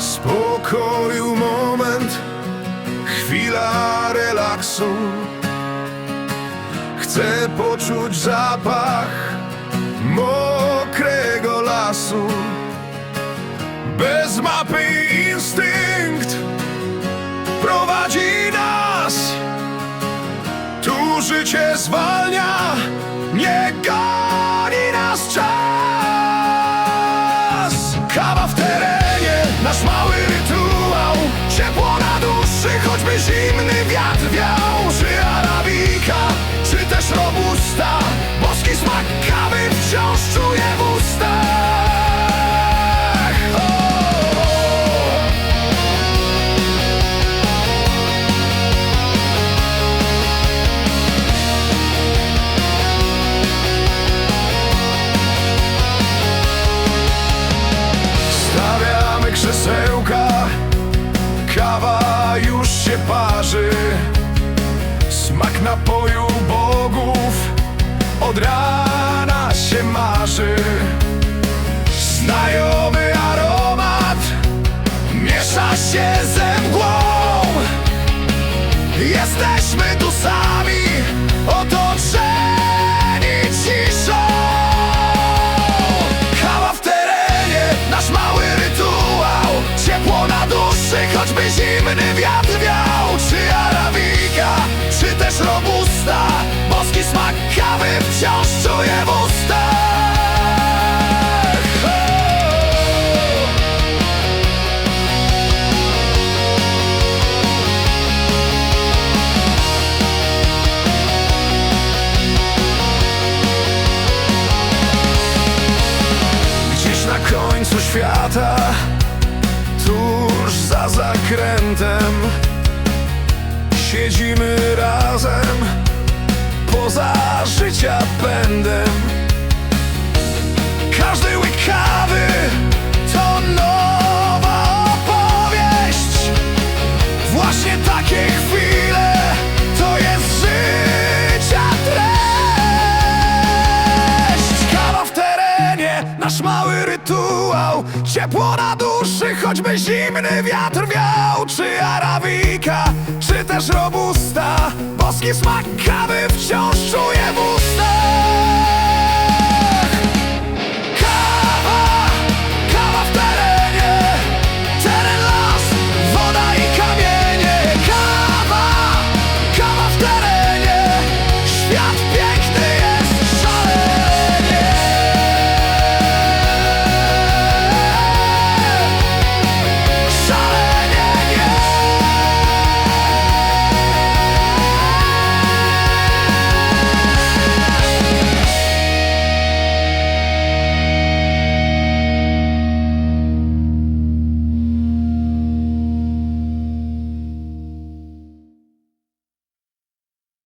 pokoju moment, chwila relaksu. Chcę poczuć zapach mokrego lasu. Bez mapy instynkt prowadzi nas. Tu życie zwalnia, nie goni zimny wiatr wiał. Czy arabika, czy też robusta. Boski smak kawy wciąż napoju bogów od rana się marzy. Znajomy świata Tuż za zakrętem. Siedzimy razem Poza życia pędem. Każdy łyk rytuał. Ciepło na duszy, choćby zimny wiatr wiał. Czy arabika, czy też robusta. Boski smak kawy wciąż czuję w ustach